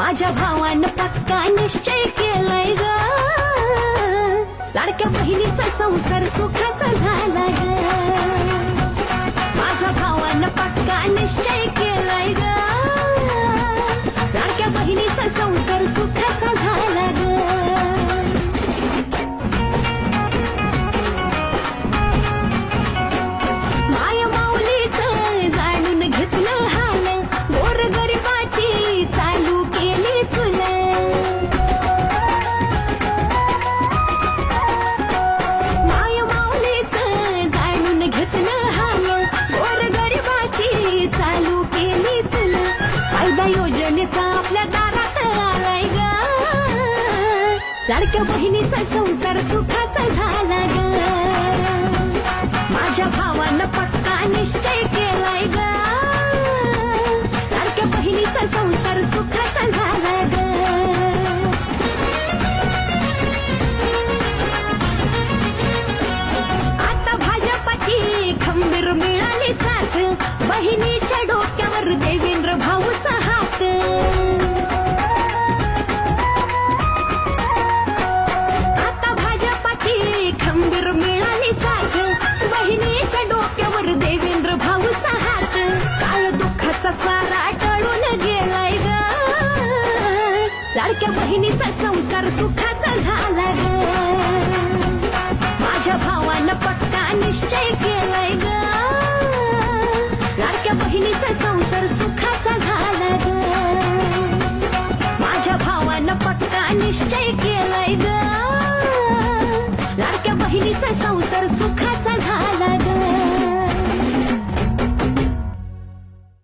माझ्या भावानं पक्का निश्चय केलाय ग. लाडक्या बहिणीचा संसार सुखाचा झाला आपल्या दारात आलाय ग. सारख्या बहिणीचा संसार सुखाचा झाला ग. मिळाली साथ. बहिणीच्या डोक्यावर देवेंद्र भाऊचा हात. आता भाजपाची खंबीर मिळाली साथ. बहिणीच्या डोक्यावर देवेंद्र भाऊचा हात. काळ दुःखाचा सारा टळून गेलाय ग. लाडक्या बहिणीचा संसार सुखाचा झाला ग. संसार सुखाचा झाला ग. माझ्या भावानं पक्का निश्चय केलाय ग. लाडक्या बहिणीचा संसार